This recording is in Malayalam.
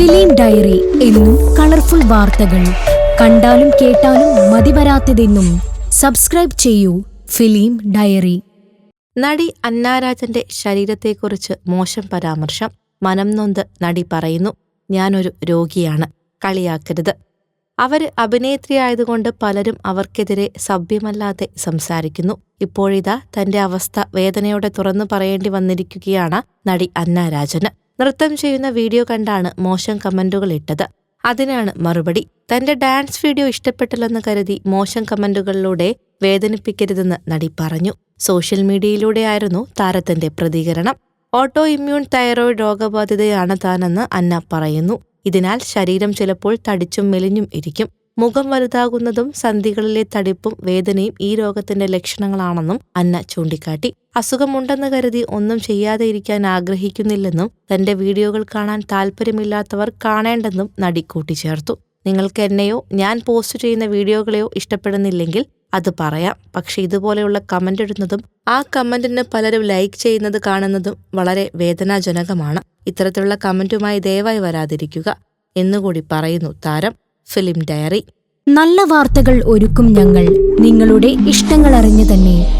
ഫിലിം ഡയറി എന്നും കളർഫുൾ വാർത്തകൾ. കണ്ടാലും കേട്ടാലും മതിവരാത്തതെന്നും സബ്സ്ക്രൈബ് ചെയ്യൂ ഫിലിം ഡയറി. നടി അന്നാരാജന്റെ ശരീരത്തെക്കുറിച്ച് മോശം പരാമർശം മനം നൊന്ത് നടി പറയുന്നു ഞാനൊരു രോഗിയാണ് കളിയാക്കരുത്. അവർ അഭിനേത്രിയായതുകൊണ്ട് പലരും അവർക്കെതിരെ സഭ്യമല്ലാതെ സംസാരിക്കുന്നു. ഇപ്പോഴിതാ തന്റെ അവസ്ഥ വേദനയോടെ തുറന്നു പറയേണ്ടി വന്നിരിക്കുകയാണ് നടി അന്നാരാജന്. നൃത്തം ചെയ്യുന്ന വീഡിയോ കണ്ടാണ് മോശം കമന്റുകൾ ഇട്ടത്. അതിനാണ് മറുപടി. തന്റെ ഡാൻസ് വീഡിയോ ഇഷ്ടപ്പെട്ടില്ലെന്ന് കരുതി മോശം കമന്റുകളിലൂടെ വേദനിപ്പിക്കരുതെന്ന് നടി പറഞ്ഞു. സോഷ്യൽ മീഡിയയിലൂടെയായിരുന്നു താരത്തിന്റെ പ്രതികരണം. ഓട്ടോ ഇമ്മ്യൂൺ തൈറോയ്ഡ് രോഗബാധിതയാണ് താനെന്ന് അന്ന പറയുന്നു. ഇതിനാൽ ശരീരം ചിലപ്പോൾ തടിച്ചും മെലിഞ്ഞും ഇരിക്കും. മുഖം വലുതാകുന്നതും സന്ധികളിലെ തടിപ്പും വേദനയും ഈ രോഗത്തിന്റെ ലക്ഷണങ്ങളാണെന്നും അന്ന ചൂണ്ടിക്കാട്ടി. അസുഖമുണ്ടെന്ന് കരുതി ഒന്നും ചെയ്യാതെ ഇരിക്കാൻ ആഗ്രഹിക്കുന്നില്ലെന്നും തന്റെ വീഡിയോകൾ കാണാൻ താല്പര്യമില്ലാത്തവർ കാണേണ്ടെന്നും നടി കൂട്ടിച്ചേർത്തു. നിങ്ങൾക്ക് എന്നെയോ ഞാൻ പോസ്റ്റ് ചെയ്യുന്ന വീഡിയോകളെയോ ഇഷ്ടപ്പെടുന്നില്ലെങ്കിൽ അത് പറയാം. പക്ഷെ ഇതുപോലെയുള്ള കമന്റ് ഇടുന്നതും ആ കമന്റിന് പലരും ലൈക്ക് ചെയ്യുന്നത് കാണുന്നതും വളരെ വേദനാജനകമാണ്. ഇത്തരത്തിലുള്ള കമന്റുമായി ദയവായി വരാതിരിക്കുക. എന്നുകൂടി പറയുന്നു താരം. Film diary. നല്ല വാർത്തകൾ ഒരുക്കും ഞങ്ങൾ. നിങ്ങളുടെ ഇഷ്ടങ്ങൾ അറിഞ്ഞു തന്നെ